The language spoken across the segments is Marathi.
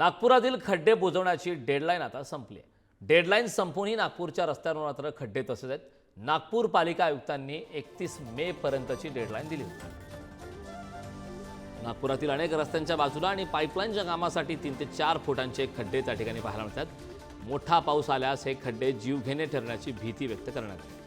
नागपुरातील खड्डे बुजवण्याची डेडलाईन आता संपली आहे. डेडलाईन संपूनही नागपूरच्या रस्त्यांवर मात्र खड्डे तसेच आहेत. नागपूर पालिका आयुक्तांनी एकतीस मे पर्यंतची डेडलाईन दिली होती. नागपुरातील अनेक रस्त्यांच्या बाजूला आणि पाईपलाईनच्या कामासाठी तीन ते चार फुटांचे खड्डे त्या ठिकाणी पाहायला मिळतात. मोठा पाऊस आल्यास हे खड्डे जीवघेणे ठरण्याची भीती व्यक्त करण्यात आली.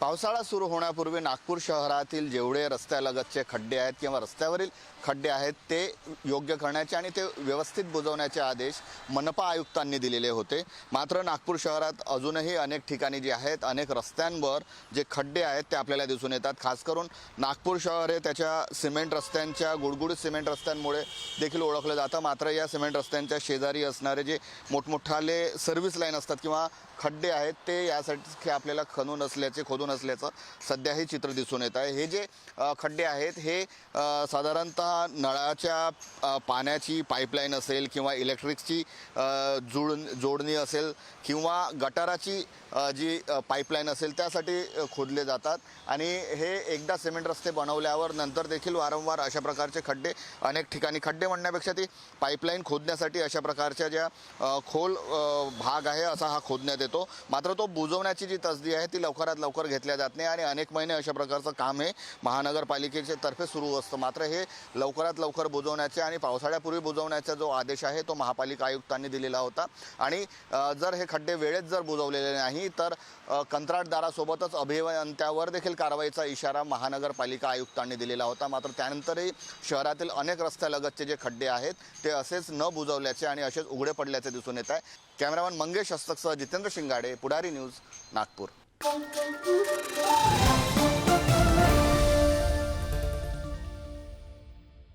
पावसाळा सुरू होण्यापूर्वी नागपूर शहरातील जेवढे रस्त्यालगतचे खड्डे आहेत किंवा रस्त्यावरील खड्डे आहेत ते योग्य करण्याचे आणि ते व्यवस्थित बुजवण्याचे आदेश मनपा आयुक्तांनी दिलेले होते. मात्र नागपूर शहरात अजूनही अनेक ठिकाणी जे आहेत अनेक रस्त्यांवर जे खड्डे आहेत ते आपल्याला दिसून येतात. खास करून नागपूर शहर हे त्याच्या सिमेंट रस्त्यांच्या गुडगुडीत सिमेंट रस्त्यांमुळे देखील ओळखलं जातं. मात्र या सिमेंट रस्त्यांच्या शेजारी असणारे जे मोठमोठाले सर्व्हिस लाईन असतात किंवा खड्डे आहेत ते यासाठी आपल्याला खणून असल्याचे खोदून असल्याचं सध्या हे चित्र दिसून येत आहे. हे जे खड्डे आहेत हे साधारणतः नळाच्या पाण्याची पाईपलाईन असेल किंवा इलेक्ट्रिकची जुळ जोडणी असेल किंवा गटाराची जी पाईपलाईन असेल त्यासाठी खोदले जातात. आणि हे एकदा सिमेंट रस्ते बनवल्यावर नंतर देखील वारंवार अशा प्रकारचे खड्डे अनेक ठिकाणी खड्डे म्हणण्यापेक्षा ती पाईपलाईन खोदण्यासाठी अशा प्रकारच्या ज्या खोल भाग आहे असा हा खोदण्यात येतो. मात्र तो बुजवण्याची जी तसदी आहे ती लवकरात लवकर घेतल्या जात नाही आणि अनेक महिने अशा प्रकारचं काम हे महानगरपालिकेच्या तर्फे सुरू असतं. मात्र हे लवकरात लवकर बुजवण्याचे आणि पावसाळ्यापूर्वी बुजवण्याचा जो आदेश आहे तो महापालिका आयुक्तांनी दिलेला होता. आणि जर हे खड्डे वेळेत जर बुजवलेले नाही तर कंत्राटदारासोबतच अभियंत्यावर देखील कारवाईचा इशारा महानगरपालिका आयुक्तांनी दिलेला होता. मात्र त्यानंतरही शहरातील अनेक रस्त्यालगतचे जे खड्डे आहेत ते असेच न बुजवल्याचे आणि असेच उघडे पडल्याचे दिसून येत आहे. Cameraman Mangesh हस्तकसह Jitendra Shingade Pudhari news Nagpur. Thank you.